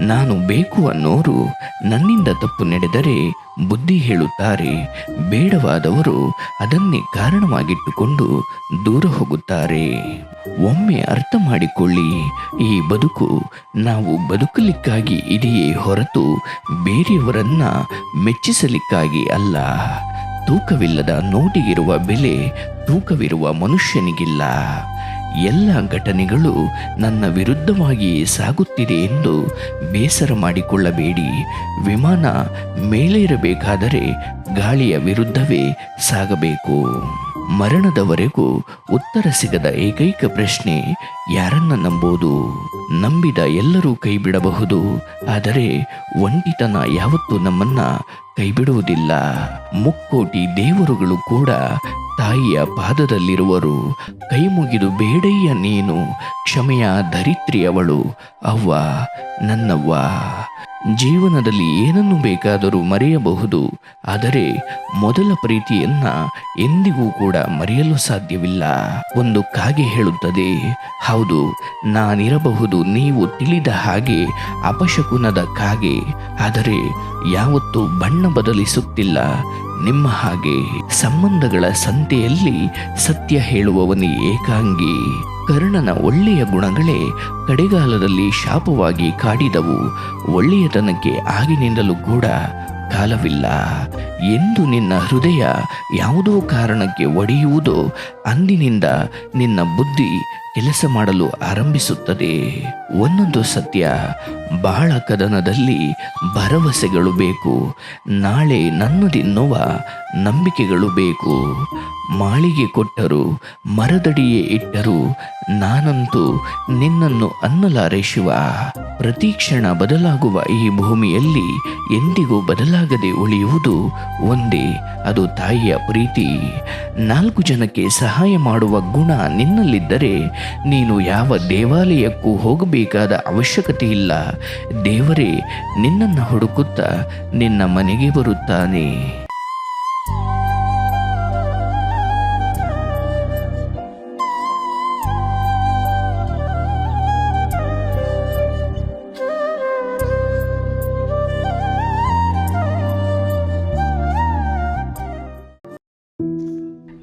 ನಾನು ಬೇಕು ಅನ್ನೋರು ನನ್ನಿಂದ ತಪ್ಪು ನಡೆದರೆ ಬುದ್ಧಿ ಹೇಳುತ್ತಾರೆ. ಬೇಡವಾದವರು ಅದನ್ನೇ ಕಾರಣವಾಗಿಟ್ಟುಕೊಂಡು ದೂರ ಹೋಗುತ್ತಾರೆ. ಒಮ್ಮೆ ಅರ್ಥ ಮಾಡಿಕೊಳ್ಳಿ, ಈ ಬದುಕು ನಾವು ಬದುಕಲಿಕ್ಕಾಗಿ ಇದೆಯೇ ಹೊರತು ಬೇರೆಯವರನ್ನ ಮೆಚ್ಚಿಸಲಿಕ್ಕಾಗಿ ಅಲ್ಲ. ತೂಕವಿಲ್ಲದ ನೋಟಿಗಿರುವ ಬೆಲೆ ತೂಕವಿರುವ ಮನುಷ್ಯನಿಗಿಲ್ಲ. ಎಲ್ಲ ಘಟನೆಗಳು ನನ್ನ ವಿರುದ್ಧವಾಗಿ ಸಾಗುತ್ತಿದೆ ಎಂದು ಬೇಸರ ಮಾಡಿಕೊಳ್ಳಬೇಡಿ. ವಿಮಾನ ಮೇಲೇರಬೇಕಾದರೆ ಗಾಳಿಯ ವಿರುದ್ಧವೇ ಸಾಗಬೇಕು. ಮರಣದವರೆಗೂ ಉತ್ತರ ಸಿಗದ ಏಕೈಕ ಪ್ರಶ್ನೆ ಯಾರನ್ನ ನಂಬೋದು? ನಂಬಿದ ಎಲ್ಲರೂ ಕೈ ಬಿಡಬಹುದು ಆದರೆ ಒಂಟಿತನ ಯಾವತ್ತೂ ನಮ್ಮನ್ನ ಕೈಬಿಡುವುದಿಲ್ಲ. ಮುಕ್ಕೋಟಿ ದೇವರುಗಳು ಕೂಡ ತಾಯಿಯ ಪಾದದಲ್ಲಿರುವರು. ಕೈ ಮುಗಿದು ಬೇಡಯ್ಯ ನೀನು. ಕ್ಷಮೆಯ ಧರಿತ್ರಿಯವಳು ಅವ್ವ, ನನ್ನವ್ವ. ಜೀವನದಲ್ಲಿ ಏನನ್ನು ಬೇಕಾದರೂ ಮರೆಯಬಹುದು, ಆದರೆ ಮೊದಲ ಪ್ರೀತಿಯನ್ನ ಎಂದಿಗೂ ಕೂಡ ಮರೆಯಲು ಸಾಧ್ಯವಿಲ್ಲ. ಒಂದು ಕಾಗೆ ಹೇಳುತ್ತದೆ, ಹೌದು, ನಾನಿರಬಹುದು, ನೀವು ತಿಳಿದ ಹಾಗೆ ಅಪಶಕುನದ ಕಾಗೆ, ಆದರೆ ಯಾವತ್ತೂ ಬಣ್ಣ ಬದಲಿಸುತ್ತಿಲ್ಲ. ನಿಮ್ಮ ಹಾಗೆ ಸಂಬಂಧಗಳ ಸಂತೆಯಲ್ಲಿ ಸತ್ಯ ಹೇಳುವವನೇ ಏಕಾಂಗಿ. ಕರ್ಣನ ಒಳ್ಳೆಯ ಗುಣಗಳೇ ಕಡೆಗಾಲದಲ್ಲಿ ಶಾಪವಾಗಿ ಕಾಡಿದವು. ಒಳ್ಳೆಯತನಕ್ಕೆ ಆಗಿನಿಂದಲೂ ಕೂಡ ಕಾಲವಿಲ್ಲ. ಎಂದು ನಿನ್ನ ಹೃದಯ ಯಾವುದೋ ಕಾರಣಕ್ಕೆ ಒಡೆಯುವುದೋ, ಅಂದಿನಿಂದ ನಿನ್ನ ಬುದ್ಧಿ ಕೆಲಸ ಮಾಡಲು ಆರಂಭಿಸುತ್ತದೆ. ಒಂದೊಂದು ಸತ್ಯ ಬಹಳ ಕದನದಲ್ಲಿ ಭರವಸೆಗಳು ಬೇಕು. ನಾಳೆ ನನ್ನದಿನ್ನುವ ನಂಬಿಕೆಗಳು ಬೇಕು. ಮಾಳಿಗೆ ಕೊಟ್ಟರು, ಮರದಡಿಯೇ ಇಟ್ಟರು, ನಾನಂತೂ ನಿನ್ನನ್ನು ಅನ್ನಲಾರೆ ಶಿವ. ಪ್ರತಿ ಕ್ಷಣ ಬದಲಾಗುವ ಈ ಭೂಮಿಯಲ್ಲಿ ಎಂದಿಗೂ ಬದಲಾಗದೆ ಉಳಿಯುವುದು ಒಂದೇ, ಅದು ತಾಯಿಯ ಪ್ರೀತಿ. ನಾಲ್ಕು ಜನಕ್ಕೆ ಸಹಾಯ ಮಾಡುವ ಗುಣ ನಿನ್ನಲ್ಲಿದ್ದರೆ ನೀನು ಯಾವ ದೇವಾಲಯಕ್ಕೂ ಹೋಗಬೇಕಾದ ಅವಶ್ಯಕತೆ ಇಲ್ಲ ದೇವರೇ ನಿನ್ನನ್ನು ಹುಡುಕುತ್ತಾ ನಿನ್ನ ಮನೆಗೆ ಬರುತ್ತಾನೆ.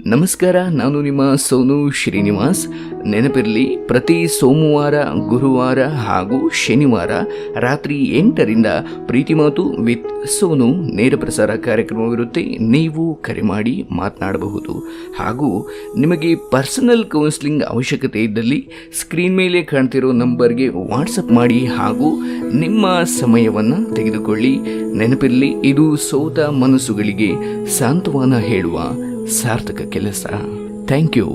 ನಮಸ್ಕಾರ, ನಾನು ನಿಮ್ಮ ಸೋನು ಶ್ರೀನಿವಾಸ್. ನೆನಪಿರಲಿ, ಪ್ರತಿ ಸೋಮವಾರ, ಗುರುವಾರ ಹಾಗೂ ಶನಿವಾರ ರಾತ್ರಿ ಎಂಟರಿಂದ ಪ್ರೀತಿ ಮಾತು ವಿತ್ ಸೋನು ನೇರ ಪ್ರಸಾರ ಕಾರ್ಯಕ್ರಮವಿರುತ್ತೆ. ನೀವು ಕರೆ ಮಾಡಿ ಮಾತನಾಡಬಹುದು. ಹಾಗೂ ನಿಮಗೆ ಪರ್ಸನಲ್ ಕೌನ್ಸಿಲಿಂಗ್ ಅವಶ್ಯಕತೆ ಇದ್ದಲ್ಲಿ ಸ್ಕ್ರೀನ್ ಮೇಲೆ ಕಾಣ್ತಿರೋ ನಂಬರ್ಗೆ ವಾಟ್ಸಪ್ ಮಾಡಿ ಹಾಗೂ ನಿಮ್ಮ ಸಮಯವನ್ನು ತೆಗೆದುಕೊಳ್ಳಿ. ನೆನಪಿರಲಿ, ಇದು ಸೋತ ಮನಸ್ಸುಗಳಿಗೆ ಸಾಂತ್ವನ ಹೇಳುವ ಸಾರ್ಥಕ ಕೆಲಸ. Thank you